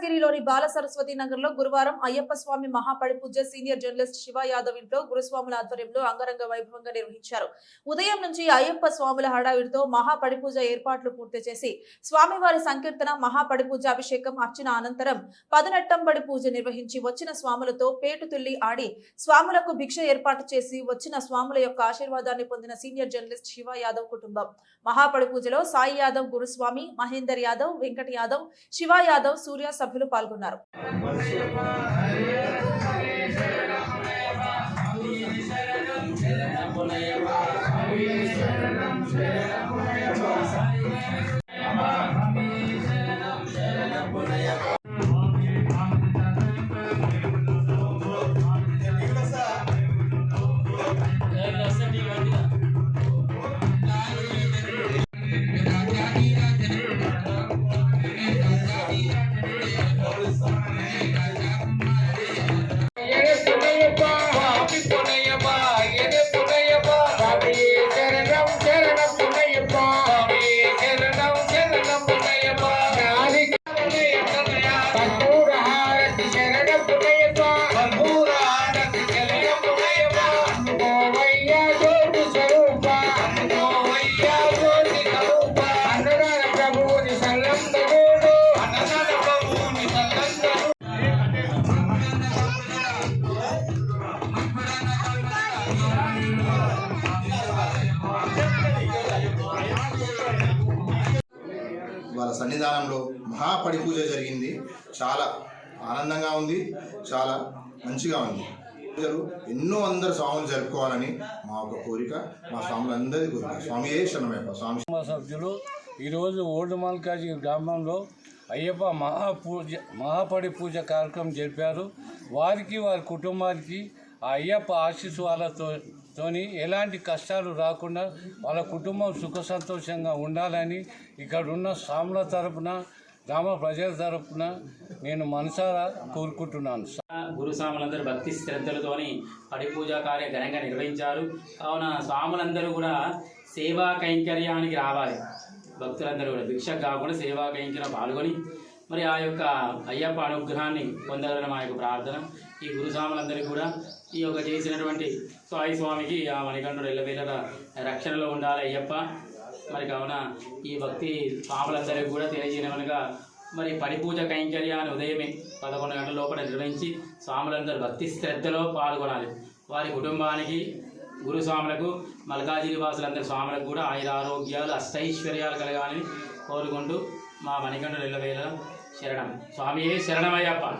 మల్కాజ్గిరిలోని బాల సరస్వతి నగర్లో గురువారం అయ్యప్ప స్వామి మహాపడి పూజ సీనియర్ జర్నలిస్ట్ శివ యాదవ్ ఇంట్లో గురుస్వాముల ఆధ్వర్యంలో అంగరంగ వైభవంగా నిర్వహించారు. ఉదయం నుంచి అయ్యప్ప స్వాముల హడావిడితో మహాపడిపూజ ఏర్పాట్లు పూర్తి చేసి స్వామివారి సంకీర్తన మహాపడి పూజ అభిషేకం అర్చన అనంతరం పదనెట్టంబడి పూజ నిర్వహించి వచ్చిన స్వాములతో పేటు తుల్లి ఆడి స్వాములకు భిక్ష ఏర్పాటు చేసి వచ్చిన స్వాముల యొక్క ఆశీర్వాదాన్ని పొందిన సీనియర్ జర్నలిస్ట్ శివ యాదవ్ కుటుంబం. మహాపడి పూజలో సాయి యాదవ్ గురుస్వామి మహేందర్ యాదవ్ వెంకట యాదవ్ శివ యాదవ్ సూర్య సభ్యులు పాల్గొన్నారు ఎనే సన్నిధానంలో మహాపడి పూజ జరిగింది. చాలా ఆనందంగా ఉంది. చాలా మంచిగా ఉంది. పూజలు ఎన్నో అందరు స్వాములు జరుపుకోవాలని మా ఒక కోరిక మా స్వాములందరి కోరిక. స్వామి ఏ శరణమయ్యప్ప స్వామి సభ్యులు ఈరోజు ఓల్డ్ మల్కాజీ గ్రామంలో అయ్యప్ప మహాపూజ మహాపడి పూజ కార్యక్రమం జరిపారు. వారికి వారి కుటుంబానికి ఆ అయ్యప్ప ఆశీస్సులతో వాళ్ళతో తోని ఎలాంటి కష్టాలు రాకుండా వాళ్ళ కుటుంబం సుఖ సంతోషంగా ఉండాలని ఇక్కడ ఉన్న స్వాముల తరపున గ్రామ ప్రజల తరపున నేను మనసారా కోరుకుంటున్నాను. గురు స్వాములందరూ భక్తి శ్రద్ధలతోని పడి పూజా కార్యం ఘనంగా నిర్వహించారు. కావున స్వాములందరూ కూడా సేవా కైంకర్యానికి రావాలి. భక్తులందరూ కూడా భిక్ష కాకుండా సేవా కైంకర్యం పాల్గొని మరి ఆ యొక్క అయ్యప్ప అనుగ్రహాన్ని పొందాలని మా యొక్క ప్రార్థన. ఈ గురుస్వాములందరికీ కూడా ఈ యొక్క చేసినటువంటి సాయి స్వామికి ఆ మణికంఠుడు ఎల్లవేళ రక్షణలో ఉండాలి అయ్యప్ప. మరి కావున ఈ భక్తి స్వాములందరికీ కూడా తెలియజేయమనగా మరి పడిపూజ కైంకర్యాన్ని ఉదయమే పదకొండు గంటల లోపల నిర్వహించి స్వాములందరూ భక్తి శ్రద్ధలో పాల్గొనాలి. వారి కుటుంబానికి గురుస్వాములకు మల్కాజిరి వాసులందరి స్వాములకు కూడా ఆయుర ఆరోగ్యాలు అష్టైశ్వర్యాలు కలగాలని కోరుకుంటూ మా మణికంఠ నిలవేళ శరణం. స్వామియే శరణమయ్యప్ప.